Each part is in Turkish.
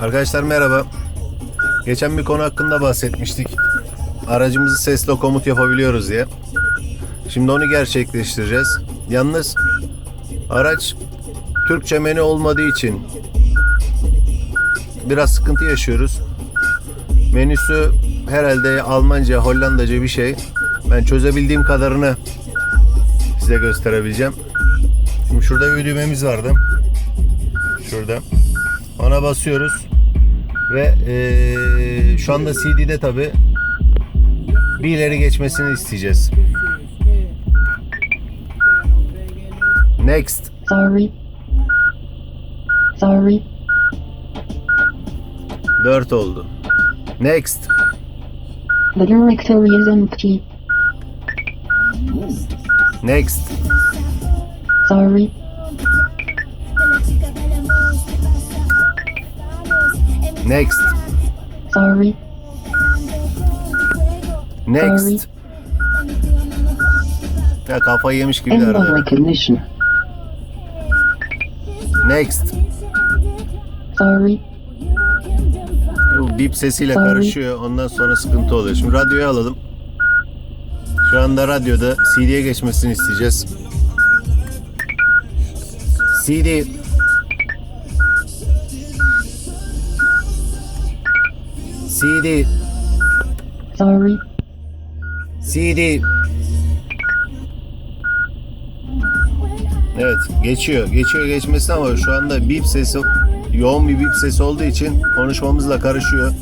Arkadaşlar merhaba. Geçen bir konu hakkında bahsetmiştik. Aracımızı sesle komut yapabiliyoruz diye. Şimdi onu gerçekleştireceğiz. Yalnız araç Türkçe menü olmadığı için biraz sıkıntı yaşıyoruz. Menüsü herhalde Almanca, Hollandaca bir şey. Ben çözebildiğim kadarını size gösterebileceğim. Şimdi şurada bir düğmemiz vardı. Şurada. Ona basıyoruz. Ve eee, şu anda CD'de tabi bir ileri geçmesini isteyeceğiz. Next. Sorry. Sorry. 4 oldu. Next. The directory is empty. Next. Sorry. Next. Sorry. Next. Ya kafayı yemiş gibi de Animal arada. recognition. Next. Sorry. Bu bip sesiyle Sorry. karışıyor. Ondan sonra sıkıntı oluyor. Şimdi radyoyu alalım. Şu anda radyoda CD'ye geçmesini isteyeceğiz. CD. CD. Sorry. CD. Evet geçiyor. Geçiyor geçmesi ama şu anda bip sesi yoğun bir bip sesi olduğu için konuşmamızla karışıyor.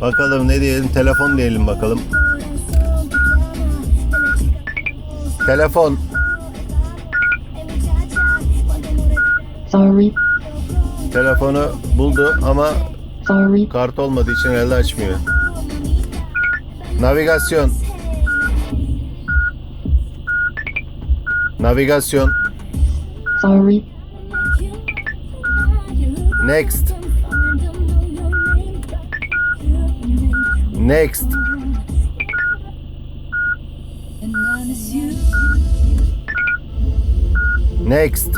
Bakalım ne diyelim telefon diyelim bakalım. Telefon. Sorry. Telefonu buldu ama Sorry. kart olmadığı için elde açmıyor. Navigasyon. Navigasyon. Sorry. Next. Next. Next.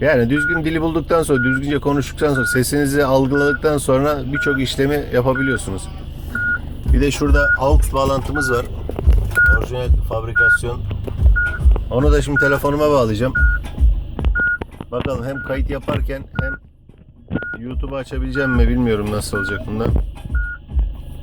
Yani düzgün dili bulduktan sonra, düzgünce konuştuktan sonra, sesinizi algıladıktan sonra birçok işlemi yapabiliyorsunuz. Bir de şurada AUX bağlantımız var. Orijinal fabrikasyon. Onu da şimdi telefonuma bağlayacağım. Bakalım hem kayıt yaparken hem YouTube'u açabileceğim mi bilmiyorum nasıl olacak bundan.